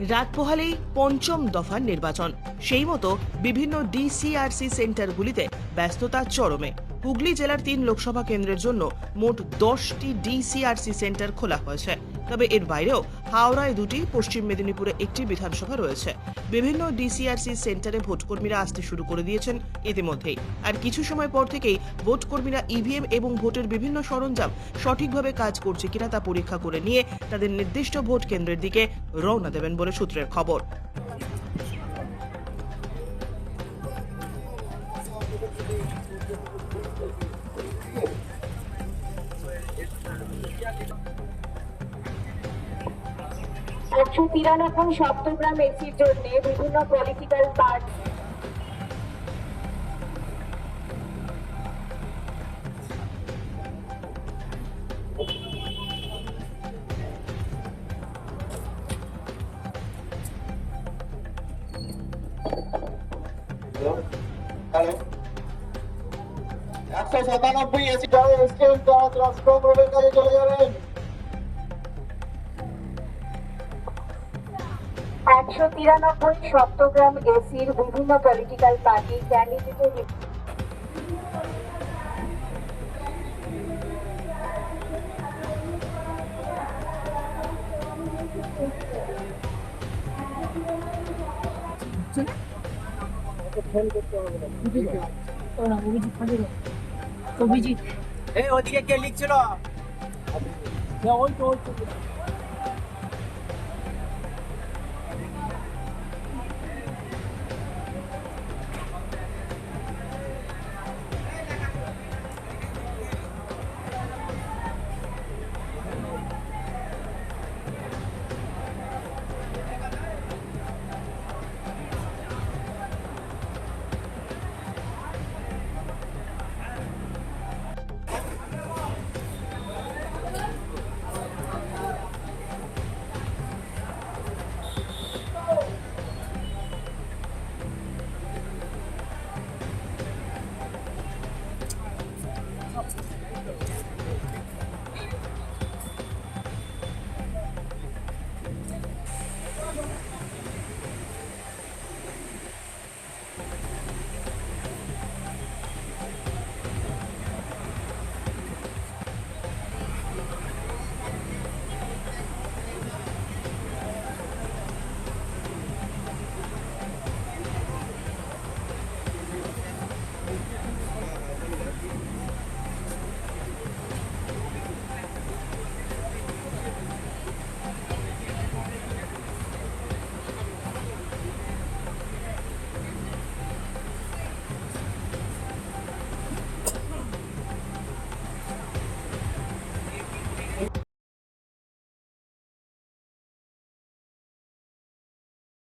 রাত পোহালেই পঞ্চম দফার নির্বাচন। সেই মতো বিভিন্ন ডিসিআরসি সেন্টারগুলিতে ব্যস্ততা চরমে। হুগলি জেলার তিন লোকসভা কেন্দ্রের জন্য মোট দশটি ডিসিআরসি সেন্টার খোলা হয়েছে। তবে এর বাইরেও হাওড়ায় দুটি, পশ্চিম মেদিনীপুরে একটি বিধানসভা রয়েছে। বিভিন্ন ডিসিআরসি সেন্টারে ভোটকর্মীরা আসতে শুরু করে দিয়েছেন ইতিমধ্যেই। আর কিছু সময় পর থেকেই ভোটকর্মীরা ইভিএম এবং ভোটের বিভিন্ন সরঞ্জাম সঠিকভাবে কাজ করছে কিনা তা পরীক্ষা করে নিয়ে তাদের নির্দিষ্ট ভোট কেন্দ্রের দিকে রওনা দেবেন বলে সূত্রের খবর। একশো তিরানব্বই সপ্তগ্রাম এসির জন্য বিভিন্ন পলিটিক্যাল পার্টি একশো সাতানব্বই এসি স্টেট রাষ্ট্র রোডের কাছে চলে যাবেন একশো তিরানব্বই সপ্তগ্রাম এসির বিভিন্ন পলিটিক্যাল পার্টি ক্যান্ডিডেটের এই ওদিকে কে লিখছিল ওই তো ওই তো। helps.